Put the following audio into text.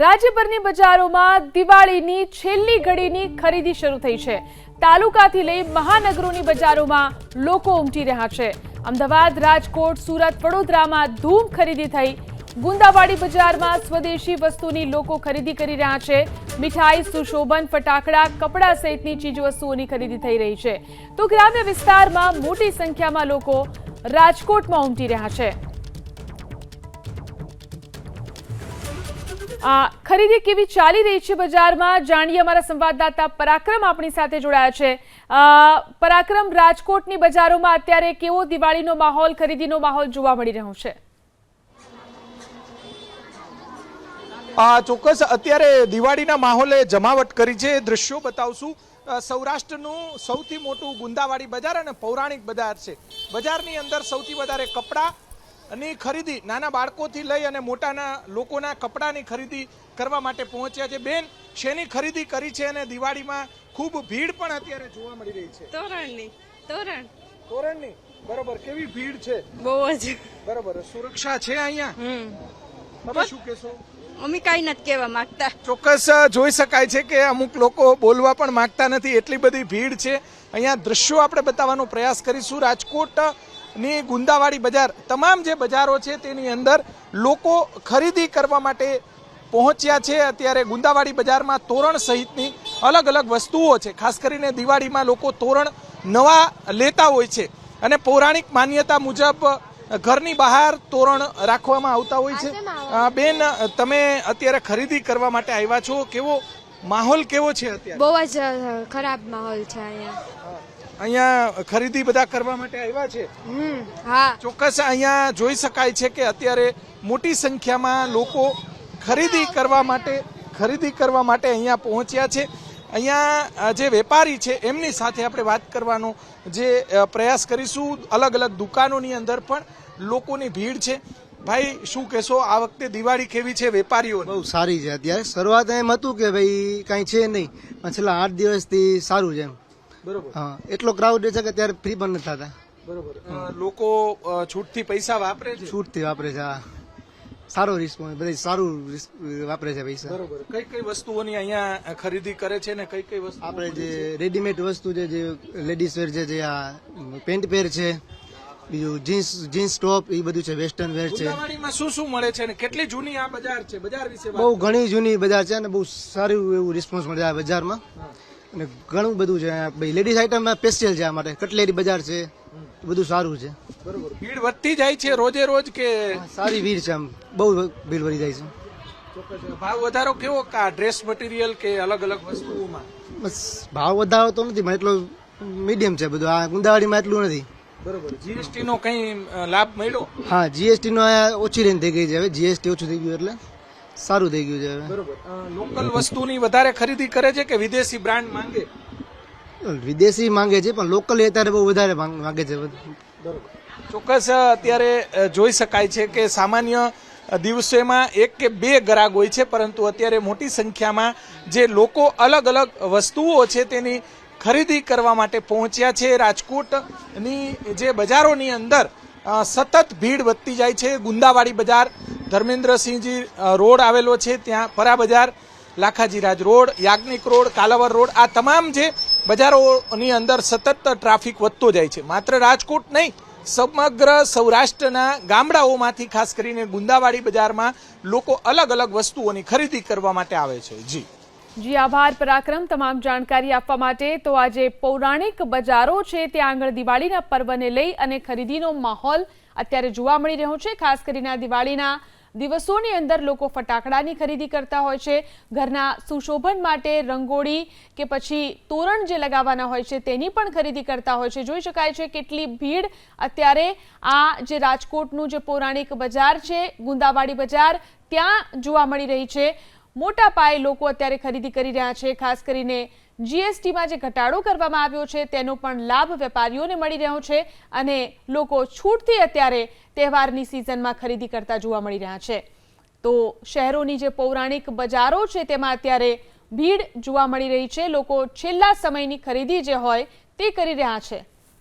રાજ્યભરની બજારોમાં દિવાળીની છેલ્લી ઘડીની ખરીદી શરૂ થઈ છે. તાલુકાથી લઈ મહાનગરોની બજારોમાં લોકો ઉમટી રહ્યા છે. અમદાવાદ, રાજકોટ, સુરત, વડોદરામાં ધૂમ ખરીદી થઈ. ગુંદાવાડી બજારમાં સ્વદેશી વસ્તુની લોકો ખરીદી કરી રહ્યા છે. મીઠાઈ, સુશોભન, ફટાકડા, કપડાં સહિતની ચીજવસ્તુઓની ખરીદી થઈ રહી છે. તો ગ્રામ્ય વિસ્તારમાં મોટી સંખ્યામાં લોકો રાજકોટમાં ઉમટી રહ્યા છે. ખરીદી કેવી ચાલી રહી છે બજારમાં? જાણીએ અમારા સંવાદદાતા પરાક્રમ આપણી સાથે જોડાયા છે. પરાક્રમ, રાજકોટની બજારોમાં અત્યારે કેવો દિવાળીનો માહોલ, ખરીદીનો માહોલ જોવા મળી રહ્યો છે? આ ચોક્કસ, અત્યારે દિવાળીના માહોલે જમાવટ કરી છે. દ્રશ્યો બતાવશું. સૌરાષ્ટ્રનું સૌથી મોટું ગુંદાવાડી બજાર અને પૌરાણિક બજાર છે. બજારની અંદર સૌથી વધારે કપડાની ખરીદી નાના બાળકોથી લઈ અને મોટાના લોકોના કપડાની ખરીદી કરવા માટે પહોંચ્યા છે. બેન શેની ખરીદી કરી છે અને દિવાળીમાં ખૂબ ભીડ પણ અત્યારે જોવા મળી રહી છે. તોરણની તોરણ. તોરણની? બરોબર કેવી ભીડ છે? બહુ જ. બરોબર સુરક્ષા છે અહીંયા? હમ. તમે શું કહેશો? અમે કાંઈ નથી કહેવા માંગતા. ચોક્કસ જોઈ શકાય છે કે અમુક લોકો બોલવા પણ માંગતા નથી. એટલી બધી ભીડ છે. અહીંયા દ્રશ્યો આપણે બતાવવાનો પ્રયાસ કરીશું. રાજકોટ ની ગુંદાવાડી બજાર. તમામ જે બજારો છે તેની અંદર લોકો ખરીદી કરવા માટે પહોંચ્યા છે. અત્યારે ગુંદાવાડી બજારમાં તોરણ સહિતની અલગ અલગ વસ્તુઓ છે. ખાસ કરીને દિવાળીમાં લોકો તોરણ નવા લેતા હોય છે. અને પૌરાણિક માન્યતા મુજબ ઘરની બહાર તોરણ રાખવામાં આવતા હોય છે. બેન તમે અત્યારે ખરીદી કરવા માટે આવ્યા છો. કેવો માહોલ કેવો છે અત્યારે? બહુ જ ખરાબ માહોલ છે અહીંયા. અહીંયા ખરીદી બધા કરવા માટે આવ્યા છે. હમ હા. ચોક્કસ અહીંયા જોઈ શકાય છે કે અત્યારે મોટી સંખ્યામાં લોકો ખરીદી કરવા માટે ખરીદી કરવા માટે અહીંયા પહોંચ્યા છે. અહીંયા જે વેપારી છે એમની સાથે આપણે વાત કરવાનો જે પ્રયાસ કરીશું. અલગ અલગ દુકાનોની અંદર પણ લોકોની ભીડ છે. ભાઈ શું કહેશો? આ વખતે દિવાળી કેવી છે વેપારીઓ બહુ સારી છે. અત્યારે શરૂઆત એમ હતું કે ભાઈ કાંઈ છે નહીં. પણ છેલ્લા આઠ દિવસથી સારું છે એમ. બરોબર. હા એટલો ક્રાઉડ છે કે ત્યારે ફ્રી પણ નથી થતા. બરોબર. લોકો છૂટથી પૈસા વાપરે છે? છૂટથી વાપરે છે હા. સારો રિસ્પોન્સ બધા સારું વાપરે છે પૈસા. બરોબર. કઈ કઈ વસ્તુઓની અહીંયા ખરીદી કરે છે ને કઈ કઈ વસ્તુ આપણે જે રેડીમેડ વસ્તુ છે જે લેડીઝ વેર છે જે આ પેન્ટ પેર છે બીજું જીન્સ જીન્સ ટોપ એ બધું છે વેસ્ટર્ન વેર છે. શું શું મળે છે અને કેટલી જૂની આ બજાર છે? બજાર વિશે બહુ ઘણી જૂની બજાર છે અને બહુ સારું એવું રિસ્પોન્સ મળે છે આ બજારમાં. અને ઘણું બધું છે. ભાઈ લેડીઝ આઇટમમાં સ્પેશિયલ છે આ માટે. કટલેરી બજાર છે. બધું સારું છે. બરોબર. ભીડ વધતી જાય છે રોજે રોજ કે સારી ભીડ છે આમ. બહુ ભીડ વધી જાય છે. ભાવ વધારો કેવો કા ડ્રેસ મટીરિયલ કે અલગ અલગ વસ્તુઓમાં? બસ ભાવ વધારો તો નથી એટલો મીડિયમ છે બધું. આ ગુંદાવાડીમાં એટલું નથી. બરોબર. જીએસટી નો કઈ લાભ મળ્યો? હા જીએસટી નો આ ઓછી રેન્જ થઈ ગઈ છે. હવે જીએસટી ઓછું થઈ ગયું એટલે. સારું થઈ ગયું છે બરોબર. લોકલ વસ્તુની વધારે ખરીદી કરે છે કે વિદેશી બ્રાન્ડ માંગે? વિદેશી માંગે છે પણ લોકલ અત્યારે બહુ વધારે માંગે છે ચોક્કસ અત્યારે જોઈ શકાય છે કે સામાન્ય દિવસોમાં એક કે બે ગ્રાહક હોય છે પરંતુ અત્યારે મોટી સંખ્યામાં જે લોકો અલગ અલગ વસ્તુઓ છે તેની ખરીદી કરવા માટે પહોંચ્યા છે. રાજકોટની જે બજારોની અંદર સતત ભીડ વધતી જાય છે. ગુંદાવાડી બજાર ધર્મેન્દ્રસિંહજી રોડ આવેલો છે ત્યાં Para Bazar Lakhaji Raj road, Yagnik road Kalawad road, આ તમામ જે બજારોની અંદર સતત ટ્રાફિક વધતો જાય છે. માત્ર રાજકોટ નહીં, સમગ્ર સૌરાષ્ટ્રના ગામડાઓમાંથી, ખાસ કરીને ગુંદાવાડી બજારમાં, લોકો અલગ અલગ વસ્તુઓની ખરીદી કરવા માટે આવે છે. જી. જી, આભાર પરાક્રમ. તમામ જાણકારી આપવા માટે તો આજે પૌરાણિક બજારો છે, ત્યાં આગળ દિવાળીના પર્વને લઈ અને ખરીદીનો માહોલ અત્યારે જોવા મળી રહ્યો છે. ખાસ કરીને આ દિવાળીના દિવસોની અંદર લોકો ફટાકડાની ખરીદી કરતા હોય છે, ઘરના સુશોભન માટે રંગોળી કે પછી તોરણ જે લગાવવાના હોય છે, તેની પણ ખરીદી કરતા હોય છે. જોઈ શકાય છે કેટલી ભીડ અત્યારે આ જે રાજકોટનું જે પૌરાણિક બજાર છે, ગુંદાવાડી બજાર, ત્યાં જોવા મળી રહી છે. મોટા પાયે લોકો અત્યારે ખરીદી કરી રહ્યા છે, ખાસ કરીને જીએસટીમાં જે ઘટાડો કરવામાં આવ્યો છે, તેનો પણ લાભ વેપારીઓને મળી રહ્યો છે અને લોકો છૂટથી અત્યારે તહેવારની સિઝનમાં ખરીદી કરતા જોવા મળી રહ્યા છે. તો શહેરોની જે પૌરાણિક બજારો છે, તેમાં અત્યારે ભીડ જોવા મળી રહી છે. લોકો છેલ્લા સમયની ખરીદી જે હોય, તે કરી રહ્યા છે.